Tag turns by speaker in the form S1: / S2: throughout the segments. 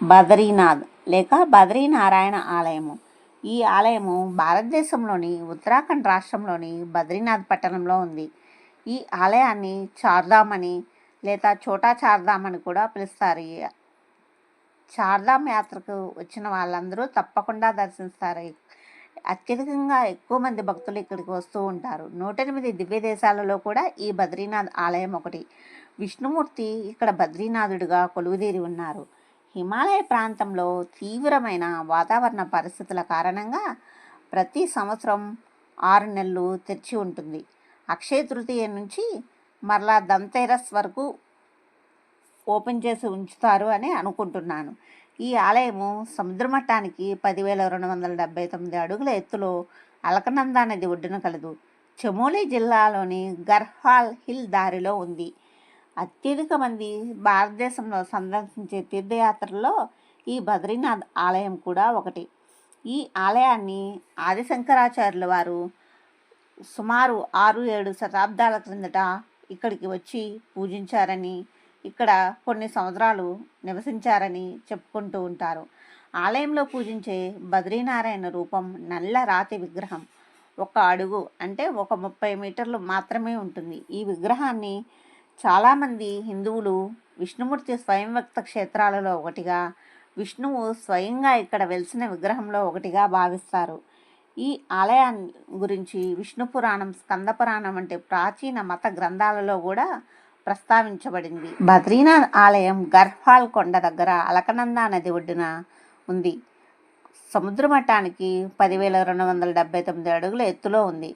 S1: బద్రీనాథ్ లేక బద్రీనారాయణ ఆలయము. ఈ ఆలయము భారతదేశంలోని ఉత్తరాఖండ్ రాష్ట్రంలోని బద్రీనాథ్ పట్టణంలో ఉంది. ఈ ఆలయాన్ని చార్ధామ్ అని లేదా చోటా చార్ధామ్ అని కూడా పిలుస్తారు. ఈ చార్ధామ్ యాత్రకు వచ్చిన వాళ్ళందరూ తప్పకుండా దర్శిస్తారు. అత్యధికంగా ఎక్కువ మంది భక్తులు ఇక్కడికి వస్తూ ఉంటారు. నూట ఎనిమిది దివ్య దేశాలలో కూడా ఈ బద్రీనాథ్ ఆలయం ఒకటి. విష్ణుమూర్తి ఇక్కడ బద్రీనాథుడిగా కొలువుదీరి ఉన్నారు. హిమాలయ ప్రాంతంలో తీవ్రమైన వాతావరణ పరిస్థితుల కారణంగా ప్రతి సంవత్సరం ఆరు నెలలు తెరిచి ఉంటుంది. అక్షయ తృతీయ నుంచి మరలా దంతేరస్ వరకు ఓపెన్ చేసి ఉంచుతారు అని అనుకుంటున్నాను. ఈ ఆలయము సముద్ర మట్టానికి పదివేల రెండు వందల డెబ్బై తొమ్మిది అడుగుల ఎత్తులో అలకనందా నది ఒడ్డున కలదు. చమోలి జిల్లాలోని గర్హాల్ హిల్ దారిలో ఉంది. అత్యధిక మంది భారతదేశంలో సందర్శించే తీర్థయాత్రల్లో ఈ బద్రీనాథ్ ఆలయం కూడా ఒకటి. ఈ ఆలయాన్ని ఆదిశంకరాచార్యుల వారు సుమారు ఆరు ఏడు శతాబ్దాల క్రిందట ఇక్కడికి వచ్చి పూజించారని ఇక్కడ కొన్ని సంవత్సరాలు నివసించారని చెప్పుకుంటూ ఉంటారు. ఆలయంలో పూజించే బద్రీనారాయణ రూపం నల్ల రాతి విగ్రహం. ఒక అడుగు అంటే ఒక ముప్పై మీటర్లు మాత్రమే ఉంటుంది. ఈ విగ్రహాన్ని చాలామంది హిందువులు విష్ణుమూర్తి స్వయంవక్త క్షేత్రాలలో ఒకటిగా విష్ణువు స్వయంగా ఇక్కడ వెలిసిన విగ్రహంలో ఒకటిగా భావిస్తారు. ఈ ఆలయాన్ని గురించి విష్ణు పురాణం స్కంద పురాణం వంటి ప్రాచీన మత గ్రంథాలలో కూడా ప్రస్తావించబడింది. బద్రీనాథ్ ఆలయం గర్హాల్ కొండ దగ్గర అలకనందా నది ఒడ్డున ఉంది. సముద్ర మట్టానికి పదివేల రెండు వందల డెబ్బై తొమ్మిది అడుగుల ఎత్తులో ఉంది.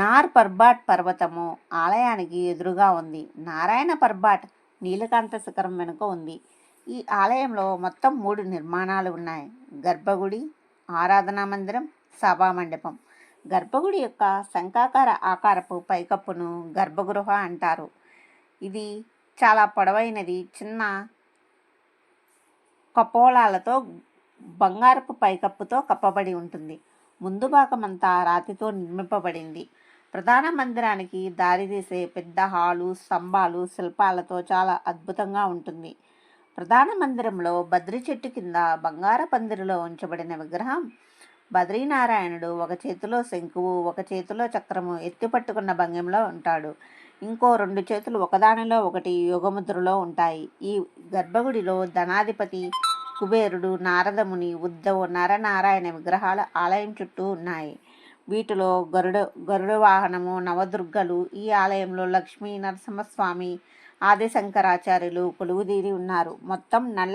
S1: నార్ పర్బాట్ పర్వతము ఆలయానికి ఎదురుగా ఉంది. నారాయణ పర్బాట్ నీలకాంత శిఖరం వెనుక ఉంది. ఈ ఆలయంలో మొత్తం మూడు నిర్మాణాలు ఉన్నాయి. గర్భగుడి ఆరాధనా మందిరం సభా మండపం. గర్భగుడి యొక్క శంఖాకార ఆకారపు పైకప్పును గర్భగృహ అంటారు. ఇది చాలా పొడవైనది. చిన్న కపోలాలతో బంగారపు పైకప్పుతో కప్పబడి ఉంటుంది. ముందు భాగమంతా రాతితో నిర్మింపబడింది. ప్రధాన మందిరానికి దారితీసే పెద్ద హాలు స్తంభాలు శిల్పాలతో చాలా అద్భుతంగా ఉంటుంది. ప్రధాన మందిరంలో బద్రి చెట్టు కింద బంగార పందిరిలో ఉంచబడిన విగ్రహం. బద్రీనారాయణుడు ఒక చేతిలో శంకువు ఒక చేతిలో చక్రము ఎత్తి పట్టుకున్న భంగిమలో ఉంటాడు. ఇంకో రెండు చేతులు ఒకదానిలో ఒకటి యోగముద్రలో ఉంటాయి. ఈ గర్భగుడిలో ధనాధిపతి కుబేరుడు నారదముని ఉద్ధవు నరనారాయణ విగ్రహాలు ఆలయం చుట్టూ ఉన్నాయి. వీటిలో గరుడ గరుడ వాహనము నవదుర్గలు ఈ ఆలయంలో లక్ష్మీ నరసింహస్వామి ఆదిశంకరాచార్యులు కొలువుదీరి ఉన్నారు. మొత్తం నల్ల